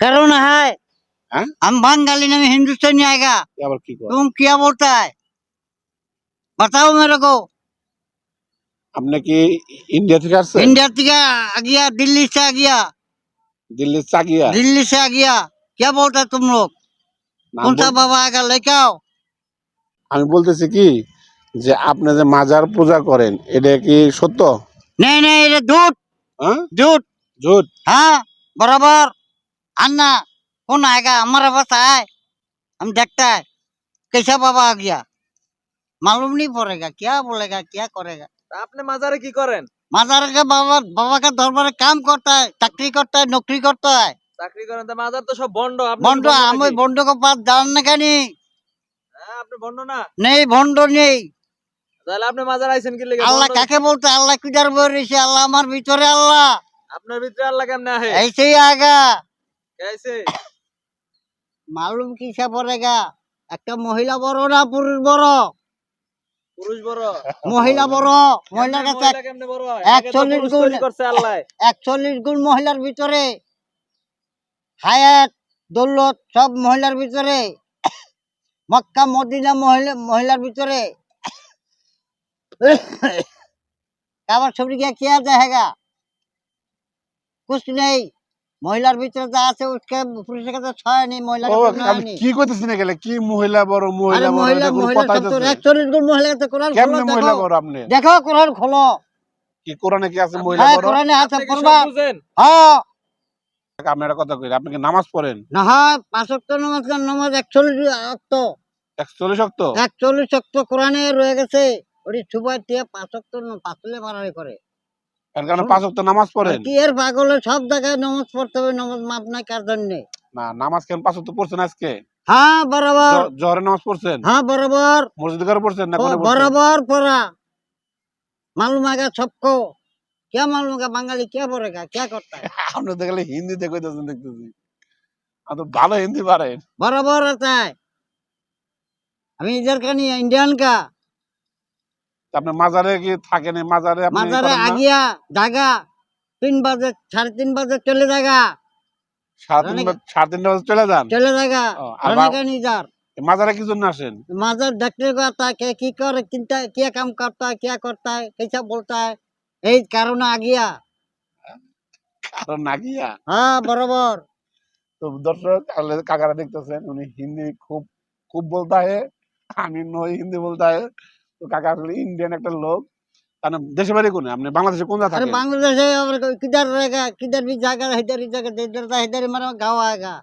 करो ना है हाँ? हम बंगाली नहीं हिंदुस्तानी आएगा ये আবার কি করে तुम क्या बोलता है बताओ मेरे को আপনি কি ইন্ডিয়া থেকে আসছেন इंडिया থেকে आ गया दिल्ली से आ गया দিল্লির চাকিয়া दिल्ली से आ गया क्या बोलता है तुम लोग না, कौन सा বল- बाबा आएगा लेके आओ আমি বলতেছি কি যে আপনি যে মাজার পূজা করেন এটা কি সত্য नहीं नहीं ये झूठ হ্যাঁ झूठ ঝুট हाँ बराबर अन्ना कौन आएगा हमारे पास आए हम देखता है कैसा बाबा आ गया मालूम नहीं पड़ेगा क्या बोलेगा क्या करेगा তা আপনি মাজারে কি করেন माजार के बाबा बाबा का दरबार काम करता है चाकरी करता है नौकरी करता है চাকরি করেন তা মাজার তো সব বন্ড আপনি কি बंडो বন্ড हम নাকি? बंडो के पास जानने का नहीं হ্যাঁ, আপনি বন্ড না नहीं बंडो नहीं তাহলে আপনি মাজার আইছেন কি লেগে আল্লাহ বন্ড- কাকে বলতে আল্লাহ কিদার বলেছে আল্লাহ আমার ভিতরে আল্লাহ আপনার ভিতরে আল্লাহ কেমনে আহে ऐसे ही মালুম কিসে পড়ে গা? একটা মহিলা বড় না পুরুষ বড়? পুরুষ বড়? মহিলা বড় একচল্লিশ গুণ করছে আল্লাহ। একচল্লিশ গুণ মহিলার ভিতরে হায়াত দৌলত সব মহিলার ভিতরে মক্কা মদিনা মহিলা মহিলার ভিতরে। কাবার ছবি গিয়া কে দেখা গা? কুছ নেই। মহিলার ভিতরে যা আছে উঠকে পুরুষের কাছে ছয় নেই। কি না গেলে কি মহিলা বড় মহিলা মহিলা এটা মহিলা তো হইতাছে? একচল্লিশ গুণ মহিলা কোরআন খোলো কেমনে মহিলা বড় আপনি? দেখো কোরআন খোলো। কি কোরআনে কি আছে মহিলা হ্যাঁ বড়? কোরআনে আছে পড়বা। হ্যাঁ। আপনি একটা কথা কইলেন আপনি কি নামাজ পড়েন? না হয় পাঁচ অক্ট নামাজ কার নামাজ একচল্লিশ অক্ট একচল্লিশ শক্ত একচল্লিশ অক্ট কোরআনে রয়ে গেছে ওটি সুবাই দিয়ে পাঁচ অক্ট পাঁচলে করে। এর কারণে পাঁচ ওয়াক্ত নামাজ পড়েন। কি এর সব জায়গায় নামাজ পড়তে হবে নামাজ মাপ নাই কার জন্য? না নামাজ কেন পাঁচ ওয়াক্ত পড়ছেন আজকে? হ্যাঁ বরাবর। নামাজ পড়ছেন? হ্যাঁ বরাবর। পড়ছেন না কোনে বরাবর পড়া। মালুম কে মালুম আগা বাঙালি কে পড়ে গা কে করতে? আপনি দেখতেছি। তো ভালো হিন্দি পারেন বরাবর আছে আমি ইদার কানি ইন্ডিয়ান কা আপনার মাজারে গিয়ে থাকেন? মাজারে মাজারে আগিয়া জায়গা তিন বাজে সাড়ে তিন বাজে চলে জায়গা সাড়ে তিন বাজে করতা কে এই কারণে আগিয়া। হ্যাঁ, তো দর্শক দেখতেছেন উনি হিন্দি খুব খুব বলতা হে আমি নই হিন্দি বলতা হে তো কাকা আসলে ইন্ডিয়ান একটা লোক। কারণ দেশে বাড়ি কোনে? আপনি বাংলাদেশে কোন জায়গা থাকেন? বাংলাদেশে আমার কিদার জায়গা কিদার জায়গা হেদারি জায়গা হেদার হেদারি মারা গাওয়া আগা